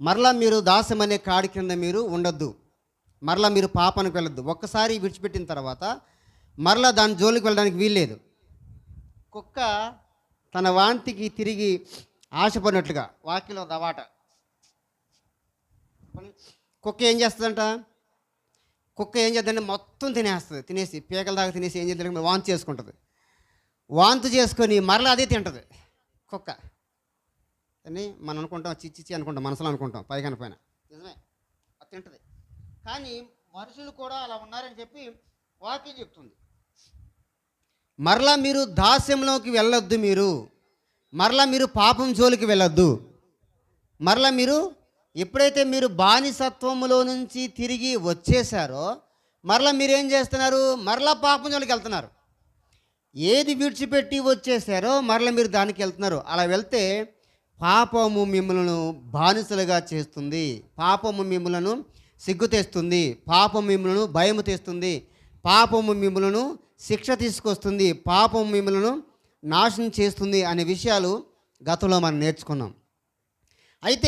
మరలా మీరు దాసం అనే కాడి కింద మీరు ఉండొద్దు. మరలా మీరు పాపానికి వెళ్ళొద్దు. ఒక్కసారి విడిచిపెట్టిన తర్వాత మరలా దాని జోలికి వెళ్ళడానికి వీల్లేదు. కుక్క తన వాంతికి తిరిగి ఆశపడినట్లుగా వాకిలో దవాట కుక్క ఏం చేస్తుందంట? కుక్క ఏం చేద్దంటే మొత్తం తినేస్తుంది. తినేసి పీకల దాకా తినేసి ఏం చేద్దాం వాంతి చేసుకుంటుంది. వాంతి చేసుకొని మరలా అదే తింటుంది కుక్క. అని మనం అనుకుంటాం చిచ్చిచ్చి అనుకుంటాం మనసులో అనుకుంటాం పైకి పైన. నిజమే. అది తింటుంది. కానీ మనుషులు కూడా అలా ఉన్నారని చెప్పి వాక్యం చెప్తుంది. మరలా మీరు దాస్యంలోకి వెళ్ళొద్దు మీరు. మరలా మీరు పాపం జోలికి వెళ్ళొద్దు. మరలా మీరు ఎప్పుడైతే మీరు బానిసత్వములో నుంచి తిరిగి వచ్చేసారో మరలా మీరు ఏం చేస్తున్నారు? మరలా పాపం జోలికి వెళ్తున్నారు. ఏది విడిచిపెట్టి వచ్చేసారో మరలా మీరు దానికి వెళ్తున్నారు. అలా వెళ్తే పాపము మిమ్మలను బానిసలుగా చేస్తుంది. పాపము మిమ్మలను సిగ్గు తెస్తుంది. పాపము మిమ్మలను భయము తెస్తుంది. పాపము మిమ్మలను శిక్ష తీసుకొస్తుంది. పాపము మిమ్మలను నాశనం చేస్తుంది అనే విషయాలు గతంలో మనం నేర్చుకున్నాం. అయితే